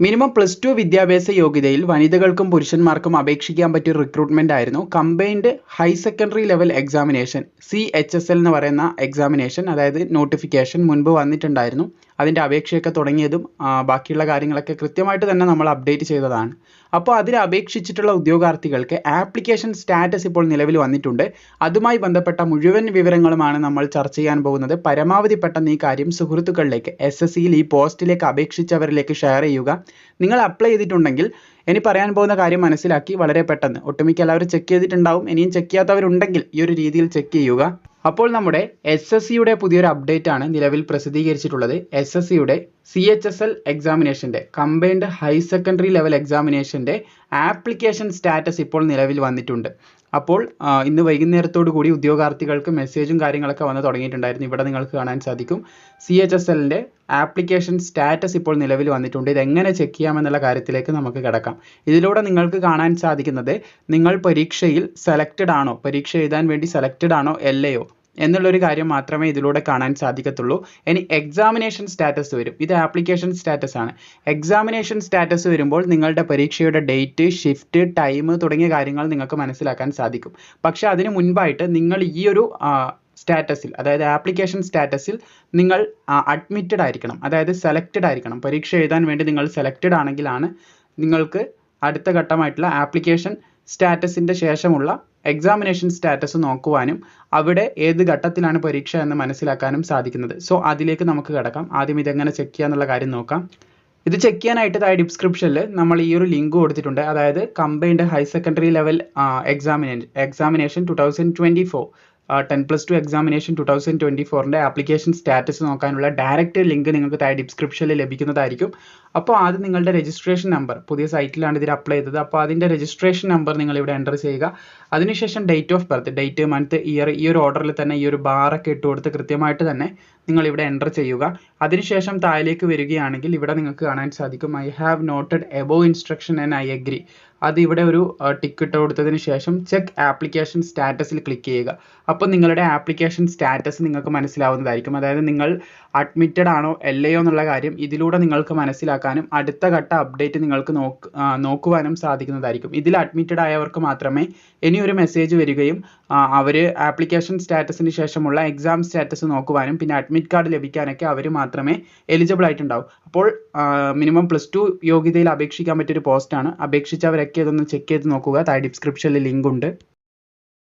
Minimum plus two വിദ്യാഭ്യാസ യോഗ്യതയിൽ വനിതകൾക്കും പുരുഷന്മാർക്കും അപേക്ഷിക്കാൻ പറ്റിയ റിക്രൂട്ട്മെന്റ് ആയിരുന്നു combined high secondary level examination C H S L എന്ന് പറയുന്ന എക്സാമിനേഷൻ അതായത് നോട്ടിഫിക്കേഷൻ മുൻപ് വന്നിട്ടുണ്ടായിരുന്നു. അതിന്റെ അപേക്ഷയൊക്കെ തുടങ്ങിയതും ബാക്കിയുള്ള കാര്യങ്ങളൊക്കെ കൃത്യമായിട്ട് തന്നെ നമ്മൾ അപ്ഡേറ്റ് ചെയ്തതാണ്. അപ്പോൾ അതിൽ അപേക്ഷിച്ചിട്ടുള്ള ഉദ്യോഗാർത്ഥികൾക്ക് ആപ്ലിക്കേഷൻ സ്റ്റാറ്റസ് ഇപ്പോൾ നിലവിൽ വന്നിട്ടുണ്ട്. അതുമായി ബന്ധപ്പെട്ട മുഴുവൻ വിവരങ്ങളുമാണ് നമ്മൾ ചർച്ച ചെയ്യാൻ പോകുന്നത്. പരമാവധി പെട്ടെന്ന് ഈ കാര്യം സുഹൃത്തുക്കളിലേക്ക് എസ് എസ് സിയിൽ ഈ പോസ്റ്റിലേക്ക് അപേക്ഷിച്ചവരിലേക്ക് ഷെയർ ചെയ്യുക. നിങ്ങൾ അപ്ലൈ ചെയ്തിട്ടുണ്ടെങ്കിൽ ഇനി പറയാൻ പോകുന്ന കാര്യം മനസ്സിലാക്കി വളരെ പെട്ടെന്ന്. ഒട്ടുമിക്ക എല്ലാവരും ചെക്ക് ചെയ്തിട്ടുണ്ടാവും. ഇനിയും ചെക്ക് ചെയ്യാത്തവരുണ്ടെങ്കിൽ ഈ ഒരു രീതിയിൽ ചെക്ക് ചെയ്യുക. അപ്പോൾ നമ്മുടെ എസ് എസ് സിയുടെ പുതിയൊരു അപ്ഡേറ്റ് ആണ് നിലവിൽ പ്രസിദ്ധീകരിച്ചിട്ടുള്ളത്. എസ് എസ് സിയുടെ സി എച്ച് എസ് എൽ എക്സാമിനേഷന്റെ കമ്പൈൻഡ് ഹൈ സെക്കൻഡറി ലെവൽ എക്സാമിനേഷന്റെ ആപ്ലിക്കേഷൻ സ്റ്റാറ്റസ് ഇപ്പോൾ നിലവിൽ വന്നിട്ടുണ്ട്. അപ്പോൾ ഇന്ന് വൈകുന്നേരത്തോടു കൂടി ഉദ്യോഗാർത്ഥികൾക്ക് മെസ്സേജും കാര്യങ്ങളൊക്കെ വന്ന് തുടങ്ങിയിട്ടുണ്ടായിരുന്നു. ഇവിടെ നിങ്ങൾക്ക് കാണാൻ സാധിക്കും. സി എച്ച് എസ് എല്ലിന്റെ ആപ്ലിക്കേഷൻ സ്റ്റാറ്റസ് ഇപ്പോൾ നിലവിൽ വന്നിട്ടുണ്ട്. ഇത് എങ്ങനെ ചെക്ക് ചെയ്യാമെന്നുള്ള കാര്യത്തിലേക്ക് നമുക്ക് കിടക്കാം. ഇതിലൂടെ നിങ്ങൾക്ക് കാണാൻ സാധിക്കുന്നത് നിങ്ങൾ പരീക്ഷയിൽ സെലക്റ്റഡ് ആണോ? പരീക്ഷ എഴുതാൻ വേണ്ടി സെലക്റ്റഡ് ആണോ? അല്ലയോ? എന്നുള്ളൊരു കാര്യം മാത്രമേ ഇതിലൂടെ കാണാൻ സാധിക്കത്തുള്ളൂ. ഇനി എക്സാമിനേഷൻ സ്റ്റാറ്റസ് വരും. ഇത് ആപ്ലിക്കേഷൻ സ്റ്റാറ്റസ് ആണ്. എക്സാമിനേഷൻ സ്റ്റാറ്റസ് വരുമ്പോൾ നിങ്ങളുടെ പരീക്ഷയുടെ ഡേറ്റ് ഷിഫ്റ്റ് ടൈം തുടങ്ങിയ കാര്യങ്ങൾ നിങ്ങൾക്ക് മനസ്സിലാക്കാൻ സാധിക്കും. പക്ഷേ അതിന് മുൻപായിട്ട് നിങ്ങൾ ഈ ഒരു സ്റ്റാറ്റസിൽ അതായത് ആപ്ലിക്കേഷൻ സ്റ്റാറ്റസിൽ നിങ്ങൾ അഡ്മിറ്റഡ് ആയിരിക്കണം. അതായത് സെലക്റ്റഡ് ആയിരിക്കണം. പരീക്ഷ എഴുതാൻ വേണ്ടി നിങ്ങൾ സെലക്റ്റഡ് ആണെങ്കിലാണ് നിങ്ങൾക്ക് അടുത്ത ഘട്ടമായിട്ടുള്ള ആപ്ലിക്കേഷൻ സ്റ്റാറ്റസിന്റെ ശേഷമുള്ള എക്സാമിനേഷൻ സ്റ്റാറ്റസ് നോക്കുവാനും അവിടെ ഏത് ഘട്ടത്തിലാണ് പരീക്ഷ എന്ന് മനസ്സിലാക്കാനും സാധിക്കുന്നത്. സോ അതിലേക്ക് നമുക്ക് കിടക്കാം. ആദ്യം ഇതെങ്ങനെ ചെക്ക് ചെയ്യാന്നുള്ള കാര്യം നോക്കാം. ഇത് ചെക്ക് ചെയ്യാനായിട്ട് താഴെ ഡിസ്ക്രിപ്ഷനിൽ നമ്മൾ ഈ ഒരു ലിങ്ക് കൊടുത്തിട്ടുണ്ട്. അതായത് combined higher secondary level examination examination two thousand twenty four ten plus two examination two thousand twenty ഫോറിന്റെ ആപ്ലിക്കേഷൻ സ്റ്റാറ്റസ് നോക്കാനുള്ള ഡയറക്റ്റ് ലിങ്ക് നിങ്ങൾക്ക് താഴെ ഡിസ്ക്രിപ്ഷനിൽ ലഭിക്കുന്നതായിരിക്കും. അപ്പോൾ ആദ്യം നിങ്ങളുടെ രജിസ്ട്രേഷൻ നമ്പർ പുതിയ സൈറ്റിലാണ് ഇതിൽ അപ്ലൈ ചെയ്തത്. അപ്പോൾ അതിന്റെ രജിസ്ട്രേഷൻ നമ്പർ നിങ്ങൾ ഇവിടെ എന്റർ ചെയ്യുക. അതിനുശേഷം date of birth date month year ഈ ഒരു ഓർഡറിൽ തന്നെ ഈ ഒരു ബാറൊക്കെ ഇട്ട് കൊടുത്ത് കൃത്യമായിട്ട് തന്നെ നിങ്ങൾ ഇവിടെ എന്റർ ചെയ്യുക. അതിനുശേഷം താഴേക്ക് വരികയാണെങ്കിൽ ഇവിടെ നിങ്ങൾക്ക് കാണാൻ സാധിക്കും I have noted above instruction and I agree അത് ഇവിടെ ഒരു ടിക്കറ്റ് കൊടുത്തതിന് ശേഷം ചെക്ക് ആപ്ലിക്കേഷൻ സ്റ്റാറ്റസിൽ ക്ലിക്ക് ചെയ്യുക. അപ്പോൾ നിങ്ങളുടെ ആപ്ലിക്കേഷൻ സ്റ്റാറ്റസ് നിങ്ങൾക്ക് മനസ്സിലാവുന്നതായിരിക്കും. അതായത് നിങ്ങൾ അഡ്മിറ്റഡ് ആണോ അല്ലയോ എന്നുള്ള കാര്യം ഇതിലൂടെ നിങ്ങൾക്ക് മനസ്സിലാക്കാനും അടുത്ത ഘട്ട അപ്ഡേറ്റ് നിങ്ങൾക്ക് നോക്ക് നോക്കുവാനും സാധിക്കുന്നതായിരിക്കും. ഇതിൽ അഡ്മിറ്റഡ് ആയവർക്ക് മാത്രമേ ഇനി ഒരു മെസ്സേജ് വരികയും അവർ ആപ്ലിക്കേഷൻ സ്റ്റാറ്റസിന് ശേഷമുള്ള എക്സാം സ്റ്റാറ്റസ് നോക്കുവാനും പിന്നെ അഡ്മിറ്റ് കാർഡ് ലഭിക്കാനൊക്കെ അവർ മാത്രമേ എലിജിബിൾ ആയിട്ടുണ്ടാവും. അപ്പോൾ മിനിമം പ്ലസ് ടു യോഗ്യതയിൽ അപേക്ഷിക്കാൻ പറ്റിയൊരു പോസ്റ്റാണ് അപേക്ഷിച്ചവരൊക്കെ ഇതൊന്ന് ചെക്ക് ചെയ്ത് നോക്കുക. താഴെ ഡിസ്ക്രിപ്ഷനിൽ ലിങ്ക് ഉണ്ട്.